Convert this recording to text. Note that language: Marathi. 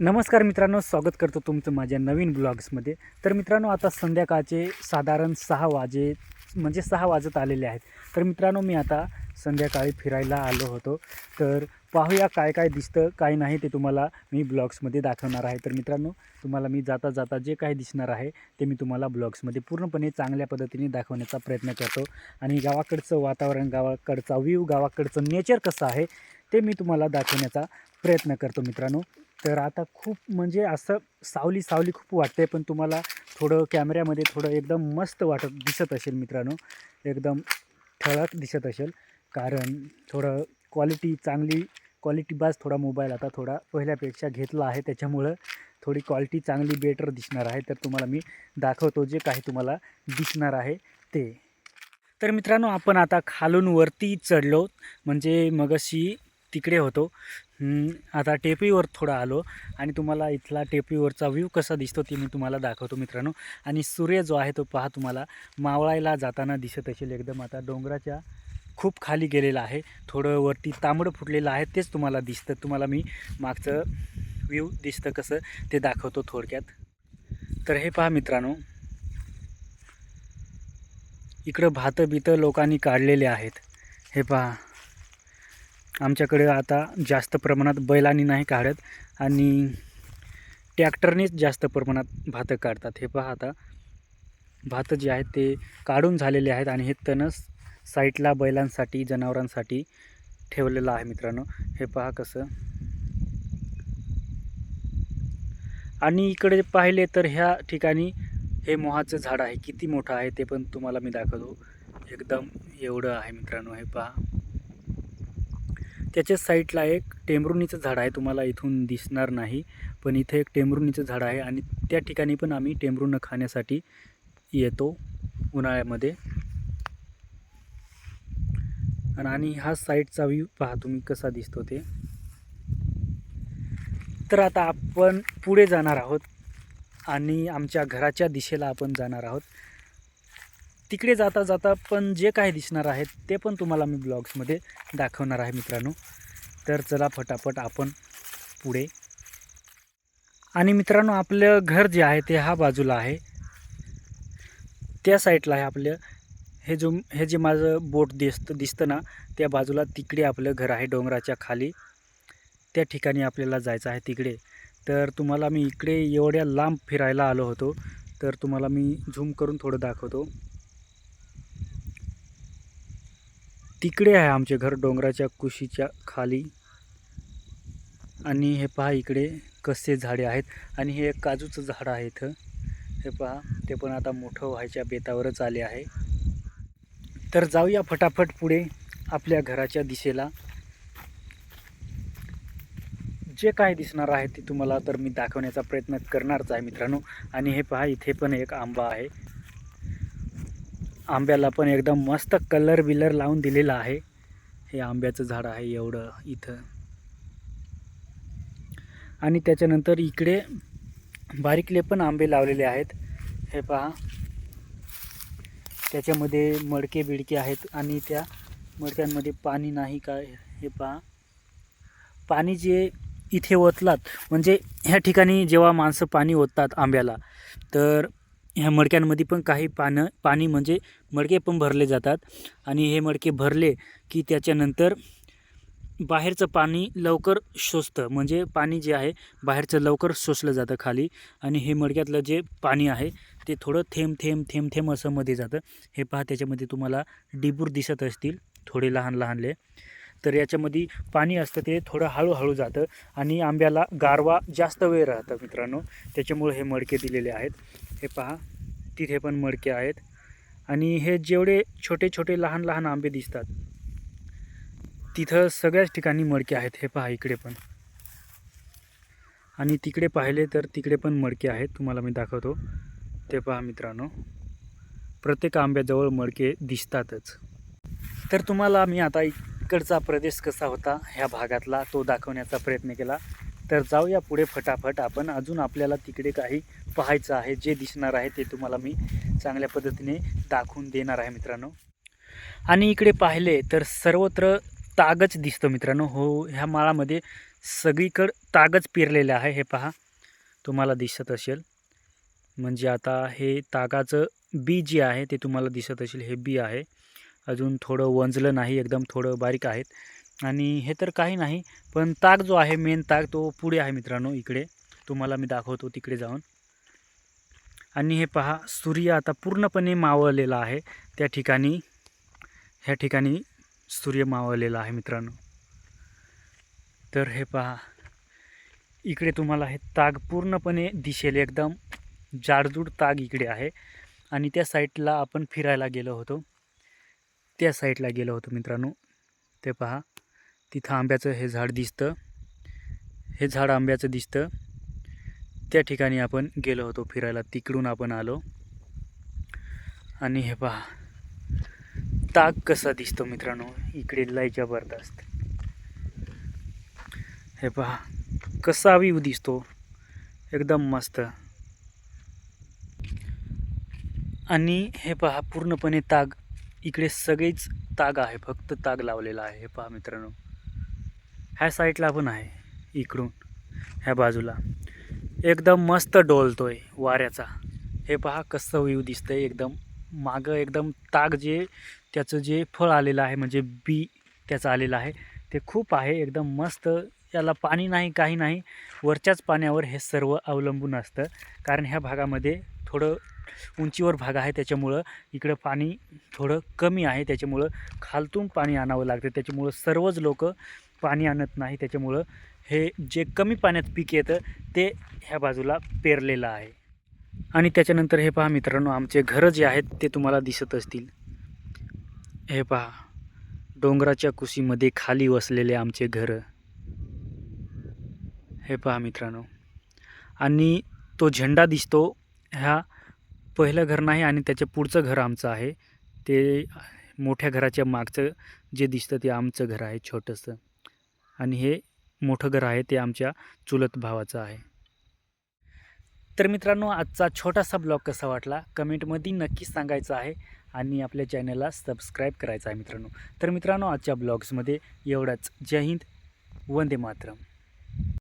नमस्कार मित्रांनो स्वागत करतो तुमचं माझ्या नवीन ब्लॉग्समध्ये. तर मित्रांनो आता संध्याकाळचे साधारण सहा वाजे म्हणजे सहा वाजत आलेले आहेत. तर मित्रांनो मी आता संध्याकाळी फिरायला आलो होतो. तर पाहूया काय काय दिसतं काय नाही ते तुम्हाला मी ब्लॉग्समध्ये दाखवणार आहे. तर मित्रांनो तुम्हाला मी जाता जाता जे काही दिसणार आहे ते मी तुम्हाला ब्लॉग्समध्ये पूर्णपणे चांगल्या पद्धतीने दाखवण्याचा प्रयत्न करतो. आणि गावाकडचं वातावरण गावाकडचा व्ह्यू गावाकडचं नेचर कसं आहे ते मी तुम्हाला दाखवण्याचा प्रयत्न करतो मित्रांनो. तर आता खूप म्हणजे असं सावली सावली खूप वाटते पण तुम्हाला थोडं कॅमेऱ्यामध्ये थोडं एकदम मस्त वाटत दिसत असेल मित्रांनो. एकदम ठळक दिसत असेल. कारण थोडं क्वालिटी चांगली क्वालिटी बाज थोडा मोबाईल आता थोडा पहिल्यापेक्षा घेतला आहे. त्याच्यामुळं थोडी क्वालिटी चांगली बेटर दिसणार आहे. तर तुम्हाला मी दाखवतो जे काही तुम्हाला दिसणार आहे ते. तर मित्रांनो आपण आता खालून वरती चढलो. म्हणजे मगशी तिकडे होतो. आता टेपीवर थोडा आलो आणि तुम्हाला इथला टेपीवरचा व्ह्यू कसा दिसतो ते मी तुम्हाला दाखवतो मित्रांनो. आणि सूर्य जो आहे तो पहा तुम्हाला मावळायला जाताना दिसत असेल एकदम आता. डोंगराच्या खूप खाली गेलेला आहे. थोडं वरती तांबडं फुटलेलं आहे तेच तुम्हाला दिसतं. तुम्हाला मी मागचं व्ह्यू दिसतं कसं ते दाखवतो थोडक्यात. तर हे पहा मित्रांनो. इकडं भातं बितं लोकांनी काढलेले आहेत. हे पहा. आमच्याकडे आता जास्त प्रमाणात बैलांनी नाही काढत आणि ट्रॅक्टरनेच जास्त प्रमाणात भातं काढतात. हे पहा आता. भातं जे आहेत ते काढून झालेले आहेत आणि हे तणस साईटला बैलांसाठी जनावरांसाठी ठेवलेलं आहे मित्रांनो. हे पहा कसं. आणि इकडे पाहिले तर ह्या ठिकाणी हे मोहाचं झाड आहे. किती मोठं आहे ते पण तुम्हाला मी दाखवतो. एकदम एवढं आहे मित्रांनो हे पहा. त्याच्याच साईडला एक टेंभरुणीचं झाड आहे तुम्हाला इथून दिसणार नाही पण इथे एक टेंभरुणीचं झाड आहे आणि त्या ठिकाणी पण आम्ही टेंबरूनं खाण्यासाठी येतो उन्हाळ्यामध्ये. आणि- आणि हा साईडचा व्ह्यू पहा तुम्ही कसा दिसतो ते. तर आता आपण पुढे जाणार आहोत आणि आमच्या घराच्या दिशेला आपण जाणार आहोत. तिकडे जाता जाता पण जे काही दिसणार आहे ते पण तुम्हाला मी ब्लॉग्समध्ये दाखवणार आहे मित्रांनो. तर चला फटाफट आपण पुढे. आणि मित्रांनो आपलं घर जे आहे ते हा बाजूला आहे. त्या साईडला आहे आपलं. हे जो हे जे माझं बोट दिसतं दिसतं ना त्या बाजूला तिकडे आपलं घर आहे डोंगराच्या खाली. त्या ठिकाणी आपल्याला जायचं आहे तिकडे. तर तुम्हाला मी इकडे एवढ्या लांब फिरायला आलो होतो. तर तुम्हाला मी झूम करून थोडं दाखवतो. तिकडे आहे आमचे घर डोंगराच्या कुशीच्या खाली. आणि हे पहा इकडे कसे झाडे आहेत. आणि हे एक काजूचं झाड आहे इथं. हे पहा ते पण आता मोठं व्हायच्या बेतावरच आले आहे. तर जाऊया फटाफट पुढे आपल्या घराच्या दिशेला. जे काय दिसणार आहे ते तुम्हाला तर मी दाखवण्याचा प्रयत्न करणारच आहे मित्रांनो. आणि हे पहा इथे पण एक आंबा आहे. आंब्याला पण एकदम मस्त कलर बिलर लावून दिलेला आहे. हे आंब्याचं झाड आहे एवढं इथं. आणि त्याच्यानंतर इकडे बारीकले पण आंबे लावलेले आहेत. हे पहा. त्याच्यामध्ये मडके बिडके आहेत आणि त्या मडक्यांमध्ये पाणी नाही काय हे पहा. पाणी जे इथे ओतलात म्हणजे ह्या ठिकाणी जेव्हा माणसं पाणी ओततात आंब्याला तर ह्या मडक्यांमध्ये पण काही पानं पाणी म्हणजे मडके पण भरले जातात. आणि हे मडके भरले की त्याच्यानंतर बाहेरचं पाणी लवकर शोषतं. म्हणजे पाणी जे आहे बाहेरचं लवकर शोषलं जातं खाली. आणि हे मडक्यातलं जे पाणी आहे ते थोडं थेंब थेंब थेंब थेंब असं मध्ये जातं. हे पहा त्याच्यामध्ये तुम्हाला डिबूर दिसत असतील थोडे लहान लहानले. तर याच्यामध्ये पाणी असतं ते थोडं हळूहळू जातं. आणि आंब्याला गारवा जास्त वेळ राहतं मित्रांनो. त्याच्यामुळे हे मडके दिलेले आहेत. हे पहा तिथे पण मडके आहेत. आणि हे जेवढे छोटे छोटे लहान लहान आंबे दिसतात तिथं सगळ्याच ठिकाणी मडके आहेत. हे पहा इकडे पण. आणि तिकडे पाहिले तर तिकडे पण मडके आहेत. तुम्हाला मी दाखवतो. ते पहा मित्रांनो. प्रत्येक आंब्याजवळ मडके दिसतातच. तर तुम्हाला मी आता इकडचा प्रदेश कसा होता ह्या भागातला तो दाखवण्याचा प्रयत्न केला. तर जाऊया पुढे फटाफट. आपण अजून आपल्याला तिकडे काही पाहायचं आहे जे दिसणार आहे ते तुम्हाला मी चांगल्या पद्धतीने दाखवून देणार आहे मित्रांनो. आणि इकडे पाहिले तर सर्वत्र तागच दिसतं मित्रांनो. हो ह्या माळामध्ये सगळीकडं तागच पेरलेलं आहे. हे पहा तुम्हाला दिसत असेल. म्हणजे आता हे तागाचं बी जे आहे ते तुम्हाला दिसत असेल. हे बी आहे. अजून थोडं वंजलं नाही एकदम थोडं बारीक आहेत. आणि हे तर काही नाही पण ताग जो आहे मेन ताग तो पुढे आहे मित्रांनो इकडे. तुम्हाला मी दाखवतो तिकडे जाऊन. आणि हे पहा सूर्य आता पूर्णपणे मावळलेला आहे. त्या ठिकाणी ह्या ठिकाणी सूर्य मावळलेला आहे मित्रांनो. तर हे पहा इकडे तुम्हाला हे ताग पूर्णपणे दिसेल एकदम जाडजूड ताग इकडे आहे. आणि त्या साईडला आपण फिरायला गेलो होतो. त्या साईडला गेलो होतो मित्रांनो. ते पहा तिथं आंब्याचं हे झाड दिसतं. हे झाड आंब्याचं दिसतं. त्या ठिकाणी आपण गेलो होतो फिरायला. तिकडून आपण आलो. आणि हे पहा. ताग कसा दिसतो मित्रांनो. इकडे लय जबरदस्त. हे पहा. कसा व्ह्यू दिसतो. एकदम मस्त. आणि हे पहा पूर्णपणे ताग. इकडे सगळेच ताग आहे. फक्त ताग लावलेला आहे. हे पहा मित्रांनो. ह्या साईडला पण आहे इकडून ह्या बाजूला. एकदम मस्त डोलतोय वाऱ्याचा. हे पहा कसं व्ह्यू दिसतंय एकदम. मागं एकदम ताग जे त्याचं जे फळ आलेलं आहे म्हणजे बी त्याचं आलेलं आहे ते खूप आहे एकदम मस्त. याला पाणी नाही काही नाही. वरच्याच पाण्यावर हे सर्व अवलंबून असतं. कारण ह्या भागामध्ये थोडं उंचीवर भाग आहे त्याच्यामुळं इकडं पाणी थोडं कमी आहे त्याच्यामुळं खालतून पाणी आणावं लागतं. त्याच्यामुळं सर्वच लोक पाणी आणत नाही. त्याच्यामुळं हे जे कमी पाण्यात पीक येतं ते ह्या बाजूला पेरलेलं आहे. आणि त्याच्यानंतर हे पहा मित्रांनो आमचे घरं जे आहेत ते तुम्हाला दिसत असतील. हे पहा डोंगराच्या कुशीमध्ये खाली वसलेले आमचे घरं. हे पहा मित्रांनो. आणि तो झेंडा दिसतो ह्या पहिलं घर नाही आणि त्याच्या पुढचं घर आमचं आहे. ते मोठ्या घराच्या मागचं जे दिसतं ते आमचं घर आहे छोटंसं. आणि हे मोठं घर आहे ते आमच्या चुलत भावाचं आहे. तर मित्रांनो आजचा छोटासा ब्लॉग कसा वाटला? कमेंटमध्ये नक्कीच सांगायचं आहे आणि आपल्या चॅनलला सबस्क्राईब करायचं आहे मित्रांनो. तर मित्रांनो आजच्या ब्लॉग्समध्ये एवढंच. जय हिंद. वंदे मातरम.